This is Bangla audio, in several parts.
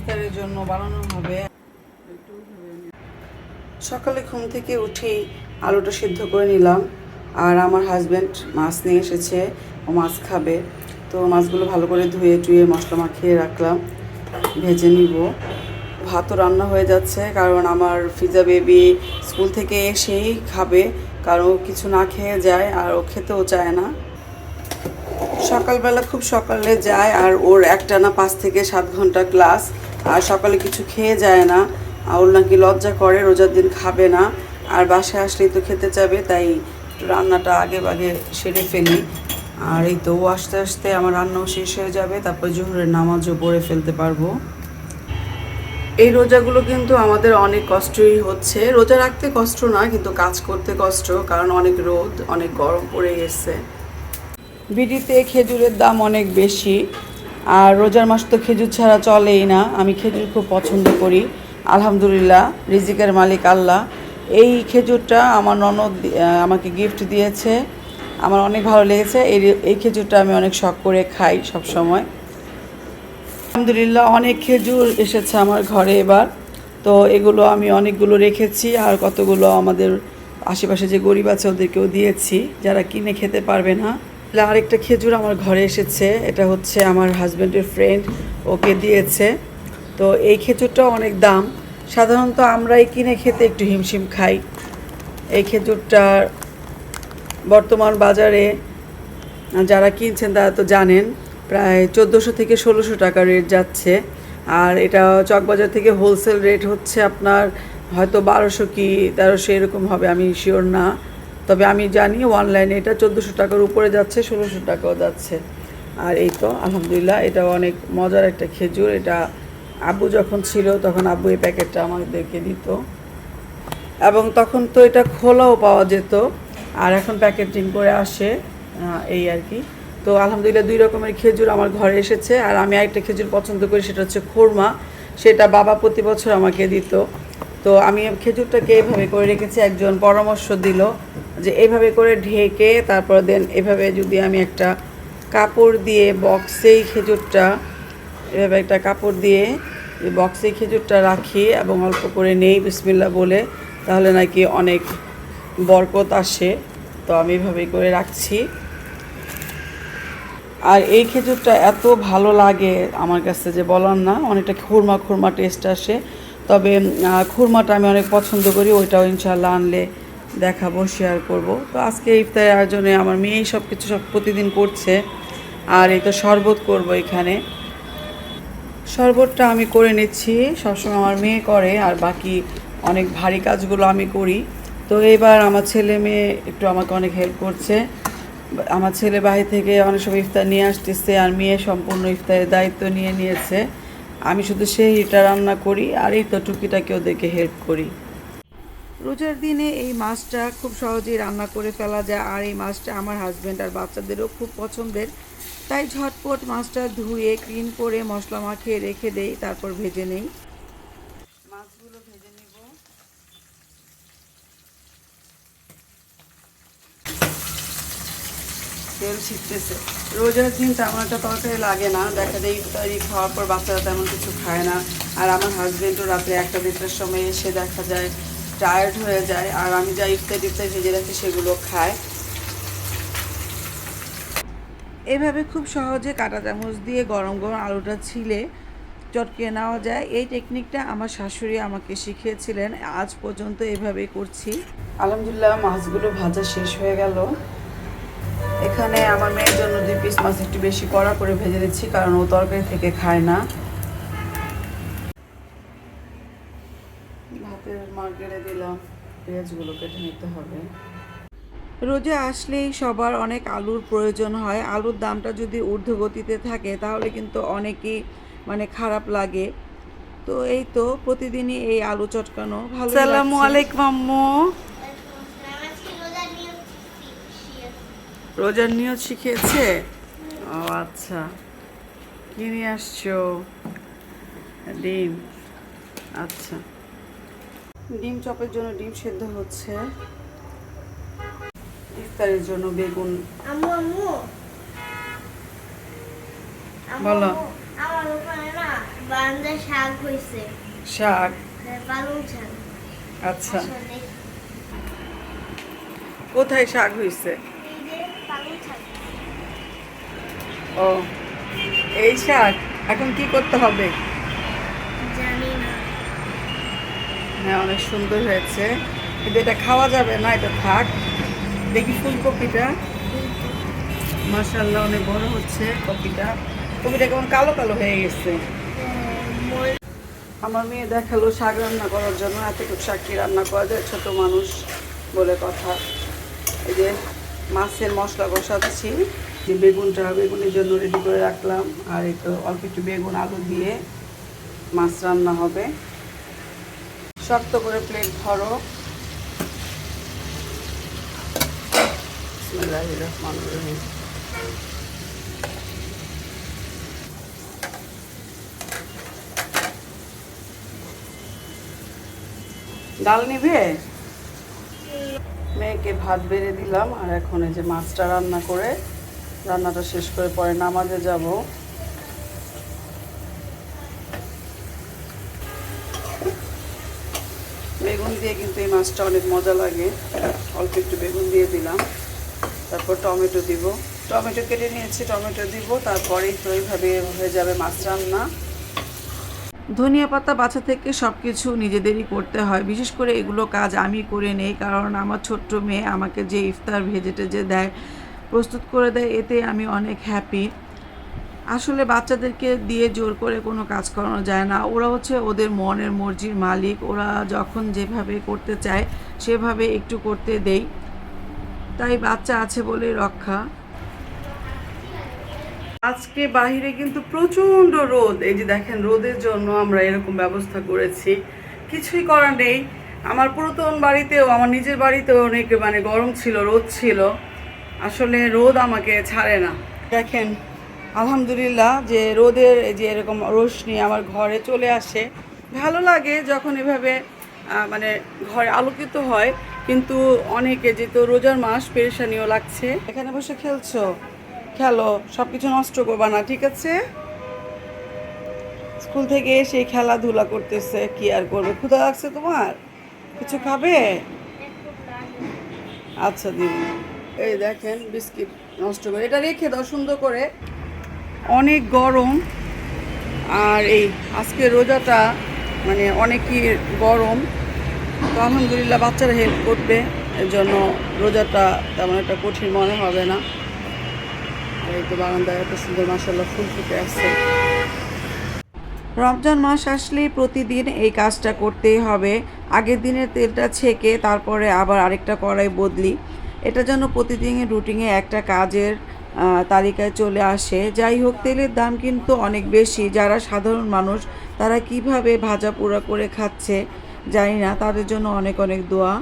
ইফতারের জন্য বানানো হবে। সকালে ঘুম থেকে উঠেই আলুটা সিদ্ধ করে নিলাম। আর আমার হাজব্যান্ড মাছ নিয়ে এসেছে ও মাছ খাবে। তো মাছগুলো ভালো করে ধুয়ে টুয়ে মশলা মাখিয়ে রাখলাম। ভেজে নিব। ভাতও রান্না হয়ে যাচ্ছে, কারণ আমার ফিজা বেবি স্কুল থেকে এসেই খাবে। কারণ কিছু না খেয়ে যায় আর ও খেতেও চায় না। সকালবেলা খুব সকালে যায় আর ওর একটা না পাঁচ থেকে সাত ঘণ্টা ক্লাস। আর সকালে কিছু খেয়ে যায় না। ওর নাকি লজ্জা করে, রোজার দিন খাবে না। আর বাসায় আসলেই তো খেতে যাবে তাই একটু রান্নাটা আগে আগে সেরে ফেলি। আর এই তো আস্তে আস্তে আমার রান্নাও শেষ হয়ে যাবে, তারপর জোহরের নামাজও পড়ে ফেলতে পারব। এই রোজাগুলো কিন্তু আমাদের অনেক কষ্টই হচ্ছে। রোজা রাখতে কষ্ট না, কিন্তু কাজ করতে কষ্ট, কারণ অনেক রোদ, অনেক গরম পড়ে গেছে। বিডিতে খেজুরের দাম অনেক বেশি। আর রোজার মাস তো খেজুর ছাড়া চলেই না, আমি খেজুর খুব পছন্দ করি। আলহামদুলিল্লাহ, রিজিকের মালিক আল্লাহ। এই খেজুরটা আমার ননদ আমাকে গিফট দিয়েছে। আমার অনেক ভালো লেগেছে। এই এই খেজুরটা আমি অনেক শখ করে খাই সব সময় আলহামদুলিল্লাহ, অনেক খেজুর এসেছে আমার ঘরে এবার। তো এগুলো আমি অনেকগুলো রেখেছি আর কতগুলো আমাদের আশেপাশে যে গরিব আছে ওদেরকেও দিয়েছি। যারা কিনে খেতে পারবে না আরেকটা খেজুর আমার ঘরে এসেছে। এটা হচ্ছে আমার হাজব্যান্ডের ফ্রেন্ড ওকে দিয়েছে। তো এই খেজুরটাও অনেক দাম। সাধারণত আমরাই কিনে খেতে একটু হিমশিম খাই। এই খেজুরটার বর্তমান বাজারে যারা কিনছেন তারা তো জানেন, প্রায় চোদ্দোশো থেকে ষোলোশো টাকা রেট যাচ্ছে। আর এটা চকবাজার থেকে হোলসেল রেট হচ্ছে আপনার হয়তো বারোশো কি তেরোশো এরকম হবে, আমি শিওর না। তবে আমি জানি অনলাইনে এটা চোদ্দোশো টাকার উপরে যাচ্ছে, ষোলোশো টাকাও যাচ্ছে। আর এই তো, আলহামদুলিল্লাহ, এটা অনেক মজার একটা খেজুর। এটা আব্বু যখন ছিল, তখন আব্বু এই প্যাকেটটা আমাদেরকে দিত। এবং তখন তো এটা খোলাও পাওয়া যেত। আর এখন প্যাকেটিং করে আসে এই আর কি। তো আলহামদুলিল্লাহ দুই রকমের খেজুর আমার ঘরে এসেছে। আর আমি আরেকটা খেজুর পছন্দ করি, সেটা হচ্ছে খোরমা। সেটা বাবা প্রতি বছর আমাকে দিত। তো আমি খেজুরটাকে এভাবে করে রেখেছি, একজন পরামর্শ দিল যে এইভাবে করে ঢেকে তারপর দেন এভাবে যদি আমি একটা কাপড় দিয়ে বক্সেই খেজুরটা, এভাবে একটা কাপড় দিয়ে বক্সে খেজুরটা রাখি এবং অল্প করে নেই বিসমিল্লা বলে, তাহলে নাকি অনেক বরকত আসে। তো আমি এভাবেই করে রাখছি। আর এই খেজুরটা এত ভালো লাগে আমার কাছে যে বলার না, অনেকটা খুরমা খুরমা টেস্ট আসে। তবে খুরমাটা আমি অনেক পছন্দ করি, ওইটাও ইনশাল্লাহ আনলে দেখাবো শেয়ার করব। তো আজকে ইফতারের আয়োজনে আমার মেয়েই সব কিছু সব প্রতিদিন করছে, আর এই তো শরবত করব এখানে। শরবতটা আমি করে নিচ্ছি, সবসময় আমার মেয়ে করে, আর বাকি অনেক ভারী কাজগুলো আমি করি। তো এবার আমার ছেলে মেয়ে একটু আমাকে অনেক হেল্প করছে। আমার ছেলে বাহির থেকে অনেক সময় ইফতার নিয়ে আসতেছে, আর মেয়ে সম্পূর্ণ ইফতারের দায়িত্ব নিয়ে নিয়েছে। আমি শুধু সেই এটা রান্না করি, আর এই তো টুকিটাকে ওদেরকে হেল্প করি। রোজার দিনে এই মাছটা খুব সহজেই রান্না করে ফেলা যায়, আর এই মাছটা আমার হাজব্যান্ড আর বাচ্চাদেরও খুব পছন্দের। তাই ঝটপট মাছটা ধুয়ে ক্লিন করে মশলা মাখিয়ে রেখে দেই, তারপর ভেজে নেই মাছগুলো ভেজে নিব তেল ছিটতেছে। রোজার দিন তেমন একটা তরকারি লাগে না। দেখা যায় ইফতারি খাওয়ার পর বাচ্চারা তেমন কিছু খায় না। আর আমার হাজবেন্ডও রাতে একটা দেড়টার সময় এসে দেখা যায় টায়ার্ড হয়ে যায়। আর আমি যা ইফতারি ইফতারি ভেজে রাখি সেগুলো খায়। এভাবে খুব সহজে কাঁটা চামচ দিয়ে গরম গরম আলুটা ছিলে চটকে নেওয়া যায়। এই টেকনিকটা আমার শাশুড়ি আমাকে শিখিয়েছিলেন। আজ পর্যন্ত এভাবেই করছি। আলহামদুলিল্লাহ, মাছগুলো ভাজা শেষ হয়ে গেল। এখানে আমার মেয়ের জন্য দুই পিস মাছ একটু বেশি কড়া করে ভেজে দিচ্ছি কারণ ও তরকারি থেকে খায় না। ভাতের মার্কেটে দিলাম পেঁয়াজগুলো কেটে নিতে হবে। রোজা আসলেই সবার অনেক আলুর প্রয়োজন হয়। আলুর দামটা যদি ঊর্ধ্বগতিতে থাকে তাহলে কিন্তু অনেকই মানে খারাপ লাগে। তো এই তো প্রতিদিনই এই আলু চটকানো ভালো সালামু আলাইকুম আম্মু। রোজার নিয়ত শিখিয়েছে? ও আচ্ছা। কি নিয়ে আসছো? ডিম। আচ্ছা। ডিম চপের জন্য ডিম সেদ্ধ হচ্ছে। ইফতারের জন্য বেগুন। বলো। বারান্দায় শাক হয়েছে শাক? আচ্ছা। কোথায় শাক হয়েছে ও এই শাক এখন কি করতে হবে? জানি না। হ্যাঁ অনেক সুন্দর হয়েছে। কিন্তু এটা খাওয়া যাবে না এটা থাক। দেখি ফুলকপিটা। মাশাল্লাহ অনেক বড় হচ্ছে কপিটা। কপিটা কেমন কালো কালো হয়ে গেছে। আমার মেয়ে দেখাল শাক রান্না করার জন্য এতটুকু শাক কি রান্না করা যায়? ছোট মানুষ বলে কথা। এই যে মাছের মশলা কষাচ্ছি যে বেগুনটা বেগুনের জন্য রেডি করে রাখলাম। আর এই তো অল্প একটু বেগুন, আলু দিয়ে মাছ রান্না হবে। শক্ত করে প্লেট ধরো। ডাল নিবে? মেয়েকে ভাত বেড়ে দিলাম আর এখন এই যে মাছটা রান্না করে রান্নাটা শেষ করে পরে নামাজে যাব। বেগুন দিয়ে কিন্তু এই মাছটা অনেক মজা লাগে। অল্প একটু বেগুন দিয়ে দিলাম। তারপর টমেটো দিব। টমেটো কেটে নিয়েছি, টমেটো দিব, তারপরেই তো এইভাবে হয়ে যাবে মাছ রান্না। ধনিয়া পাতা বাছা থেকে সব কিছু নিজেদেরই করতে হয়। বিশেষ করে এগুলো কাজ আমি করে নেই, কারণ আমার ছোট্ট মেয়ে আমাকে যে ইফতার ভেজে টেজে দেয়, প্রস্তুত করে দেয়, এতে আমি অনেক হ্যাপি আসলে বাচ্চাদেরকে দিয়ে জোর করে কোনো কাজ করানো যায় না। ওরা হচ্ছে ওদের মনের মর্জির মালিক। ওরা যখন যেভাবে করতে চায়, সেভাবে একটু করতে দেই। তাই বাচ্চা আছে বলে রক্ষা। আজকে বাহিরে কিন্তু প্রচণ্ড রোদ। এই যে দেখেন, রোদের জন্য আমরা এরকম ব্যবস্থা করেছি। কিছুই করার নেই। আমার পুরাতন বাড়িতেও, আমার নিজের বাড়িতেও অনেক মানে গরম ছিল, রোদ ছিল। আসলে রোদ আমাকে ছাড়ে না। দেখেন, আলহামদুলিল্লাহ যে রোদের যে এরকম রোশনি আমার ঘরে চলে আসে। ভালো লাগে যখন এভাবে মানে ঘরে আলোকিত হয়। কিন্তু অনেকে যেহেতু রোজার মাস পেরেশানিও লাগছে। এখানে বসে খেলছো? খেলো সব কিছু নষ্ট করবা না, ঠিক আছে? স্কুল থেকে এসে খেলাধুলা করতেছে, কি আর করবে? ক্ষুধা লাগছে তোমার? কিছু খাবে? আচ্ছা দিন এই দেখেন বিস্কিট নষ্ট করে, এটা রেখে দাও সুন্দর করে। অনেক গরম, আর এই আজকে রোজাটা মানে অনেকই গরম। তো আলহামদুলিল্লাহ বাচ্চারা হেল্প করবে, এর জন্য রোজাটা তেমন একটা কঠিন মনে হবে না। রমজান মাস আসলেই প্রতিদিন এই কাজটা করতেই হবে। আগের দিনের তেলটা ছেঁকে তারপরে আবার আরেকটা কড়াই বদলি। এটা যেন প্রতিদিনের রুটিনে একটা কাজের তালিকায় চলে আসে। যাই হোক, তেলের দাম কিন্তু অনেক বেশি। যারা সাধারণ মানুষ, তারা কীভাবে ভাজা পোড়া করে খাচ্ছে জানি না। তাদের জন্য অনেক অনেক দোয়া।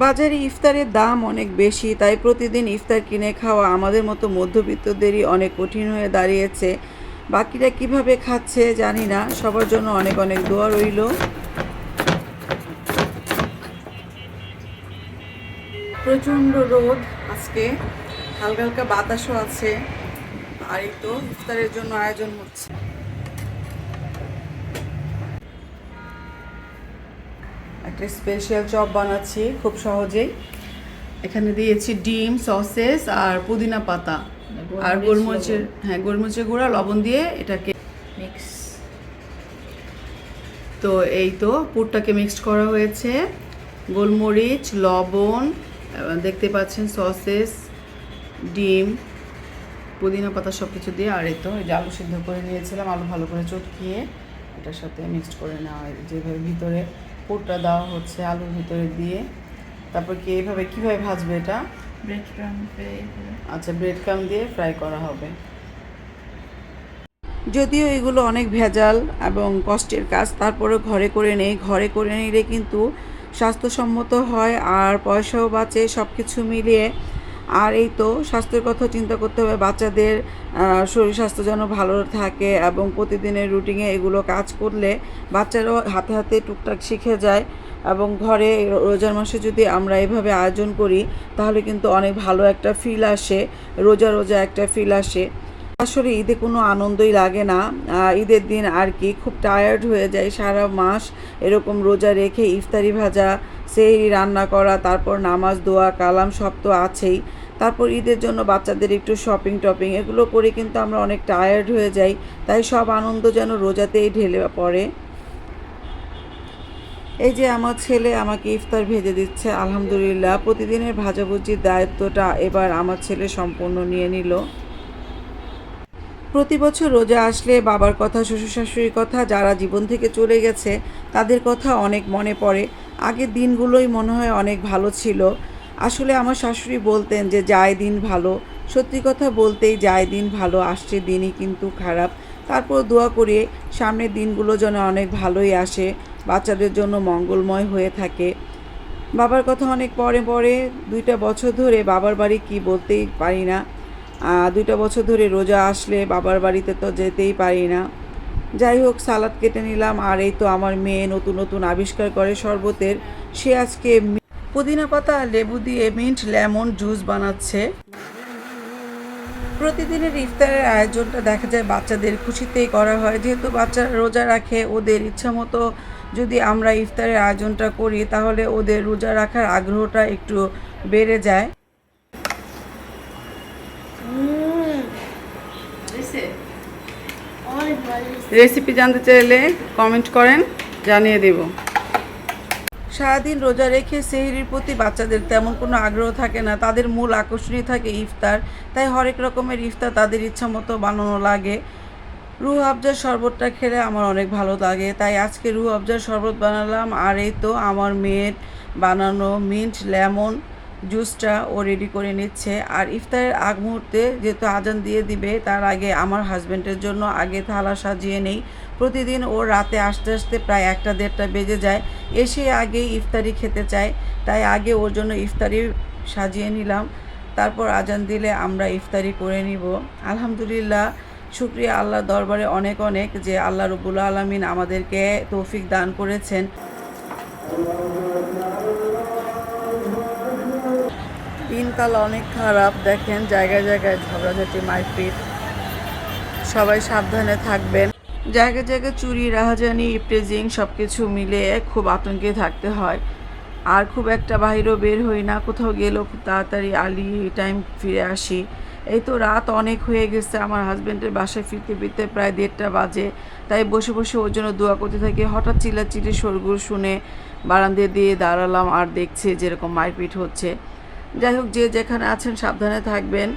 বাজারে ইফতারের দাম অনেক বেশি, তাই প্রতিদিন ইফতার কিনে খাওয়া আমাদের মতো মধ্যবিত্তদেরই অনেক কঠিন হয়ে দাঁড়িয়েছে। বাকিরা কীভাবে খাচ্ছে জানি না, সবার জন্য অনেক অনেক দোয়া রইল। প্রচণ্ড রোদ আজকে, হালকা হালকা বাতাসও আছে, আর এই তো ইফতারের জন্য আয়োজন হচ্ছে। একটা স্পেশাল চপ বানাচ্ছি খুব সহজেই। এখানে দিয়েছি ডিম সসেস আর পুদিনা পাতা। আর গোলমরিচের হ্যাঁ গোলমরিচের গুঁড়া লবণ দিয়ে এটাকে মিক্স তো এই তো পুরটাকে মিক্সড করা হয়েছে। গোলমরিচ লবণ দেখতে পাচ্ছেন সসেস ডিম পুদিনা পাতা সব কিছু দিয়ে। আর এই তো এই যে আলু সিদ্ধ করে নিয়েছিলাম আলু ভালো করে চটকিয়ে এটার সাথে মিক্সড করে নেওয়া হয় যেভাবে ভিতরে পুরটা দেওয়া হচ্ছে আলুর ভিতরে দিয়ে। তারপর কি এইভাবে কীভাবে ভাজবে এটা? ব্রেড ক্রাম আচ্ছা ব্রেড ক্রাম দিয়ে ফ্রাই করা হবে। যদিও এগুলো অনেক ভেজাল এবং কষ্টের কাজ তারপরে ঘরে করে নেই। ঘরে করে নিলে কিন্তু স্বাস্থ্যসম্মত হয় আর পয়সাও বাঁচে সব কিছু মিলিয়ে। আর এই তো স্বাস্থ্যের কথা চিন্তা করতে হবে, বাচ্চাদের শরীর স্বাস্থ্য যেন ভালো থাকে এবং প্রতিদিনের রুটিনে এগুলো কাজ করলে বাচ্চারাও হাতে হাতে টুকটাক শিখে যায় এবং ঘরে রোজার মাসে যদি আমরা এভাবে আয়োজন করি, তাহলে কিন্তু অনেক ভালো একটা ফিল আসে, রোজা রোজা একটা ফিল আসে। আসলে ঈদে কোনো আনন্দই লাগে না ঈদের দিন আর কি খুব টায়ার্ড হয়ে যায় সারা মাস, এরকম রোজা রেখে ইফতারি ভাজা, সেই রান্না করা, তারপর নামাজ, দোয়া, কালাম সব তো আছেই। তারপর ঈদের জন্য বাচ্চাদের একটু শপিং টপিং এগুলো করে কিন্তু আমরা অনেক টায়ার্ড হয়ে যাই, তাই সব আনন্দ যেন রোজাতেই ঢেলে পড়ে। এই যে আমার ছেলে আমাকে ইফতার ভেজে দিচ্ছে, আলহামদুলিল্লাহ। প্রতিদিনের ভাজাভুজির দায়িত্বটা এবার আমার ছেলে সম্পূর্ণ নিয়ে নিল। প্রতি বছর রোজা আসলে বাবার কথা শ্বশুর শাশুড়ির কথা, যারা জীবন থেকে চলে গেছে, তাদের কথা অনেক মনে পড়ে। আগের দিনগুলোই মনে হয় অনেক ভালো ছিল। আসলে আমার শাশুড়ি বলতেন যে যায় দিন ভালো। সত্যি কথা বলতেই যায় দিন ভালো, আসছে দিনই কিন্তু খারাপ। তারপর দোয়া করে, সামনের দিনগুলো যেন অনেক ভালোই আসে, বাচ্চাদের জন্য মঙ্গলময় হয়ে থাকে। বাবার কথা অনেক পরে পরে, দুইটা বছর ধরে বাবার বাড়ি কি বলতেই পারি না। দুইটা বছর ধরে রোজা আসলে বাবার বাড়িতে তো যেতেই পারি না। যাই হোক, সালাদ কেটে নিলাম, আর এই তো আমার মেয়ে নতুন নতুন আবিষ্কার করে শরবতের। সে আজকে পুদিনা পাতা লেবু দিয়ে মিন্ট লেমন জুস বানাচ্ছে। প্রতিদিনের ইফতারের আয়োজনটা দেখা যায় বাচ্চাদের খুশিতেই করা হয়। যেহেতু বাচ্চারা রোজা রাখে ওদের ইচ্ছা মতো যদি আমরা ইফতারের আয়োজনটা করি তাহলে ওদের রোজা রাখার আগ্রহটা একটু বেড়ে যায়। রেসিপি জানতে চাইলে কমেন্ট করেন জানিয়ে দেব। সারাদিন রোজা রেখে সেহরির প্রতি বাচ্চাদের তেমন কোনো আগ্রহ থাকে না। তাদের মূল আকর্ষণই থাকে ইফতার। তাই হরেক রকমের ইফতার তাদের ইচ্ছা মতো বানানো লাগে। রুহ আফজার শরবতটা খেলে আমার অনেক ভালো লাগে। তাই আজকে রুহ আফজার শরবত বানালাম। আর এই তো আমার মেয়ের বানানো মিন্ট, লেমন, জুসটা ও রেডি করে নিচ্ছে। আর ইফতারের আগ মুহূর্তে যেহেতু আজান দিয়ে দিবে, তার আগে আমার হাজব্যান্ডের জন্য আগে থালা সাজিয়ে নেই। প্রতিদিন ও রাতে আসতে আসতে প্রায় একটা দেড়টা বেজে যায়। এসে আগেই ইফতারি খেতে চায়, তাই আগে ওর জন্য ইফতারি সাজিয়ে নিলাম। তারপর আজান দিলে আমরা ইফতারি করে নিব। আলহামদুলিল্লাহ, শুক্রিয়া আল্লাহ দরবারে অনেক অনেক যে আল্লাহ রবুল আলমিন আমাদেরকে তৌফিক দান করেছেন। দিনকাল অনেক খারাপ, দেখেন জায়গায় জায়গায় ঝগড়াঝাটি, মারপিট। সবাই সাবধানে থাকবেন। জায়গায় জায়গায় চুরি, রাহাজানি, ইপটেজিং সব কিছু মিলে খুব আতঙ্কে থাকতে হয়। আর খুব একটা বাইরেও বের হই না, কোথাও গেলেও খুব তাড়াতাড়ি আর্লি টাইম ফিরে আসি। এই তো রাত অনেক হয়ে গেছে, আমার হাজব্যান্ডের বাসায় ফিরতে ফিরতে প্রায় দেড়টা বাজে। তাই বসে বসে ওর জন্য দোয়া করতে থাকি। হঠাৎ চিল্লাচিল্লি সরগুর শুনে বারান্দে দিয়ে দাঁড়ালাম আর দেখছি যেরকম মারপিট হচ্ছে। যাই হোক, যে যেখানে আছেন সাবধানে থাকবেন।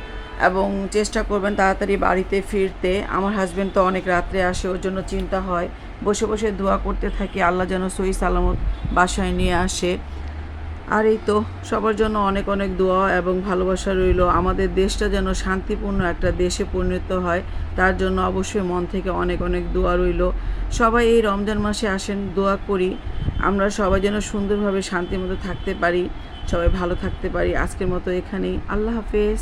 এবং চেষ্টা করবেন তাড়াতাড়ি বাড়িতে ফিরতে। আমার হাজব্যান্ড তো অনেক রাত্রে আসে, ওর জন্য চিন্তা হয়। বসে বসে দোয়া করতে থাকি, আল্লাহ যেন সহি সালামত বাসায় নিয়ে আসে। আর এই তো, সবার জন্য অনেক অনেক দোয়া এবং ভালোবাসা রইল। আমাদের দেশটা যেন শান্তিপূর্ণ একটা দেশে পরিণত হয়, তার জন্য অবশ্যই মন থেকে অনেক অনেক দোয়া রইল। সবাই এই রমজান মাসে আসেন, দোয়া করি। আমরা সবাই যেন সুন্দরভাবে শান্তির মতো থাকতে পারি, সবাই ভালো থাকতে পারি। আজকের মতো এখানেই। আল্লাহ হাফেজ।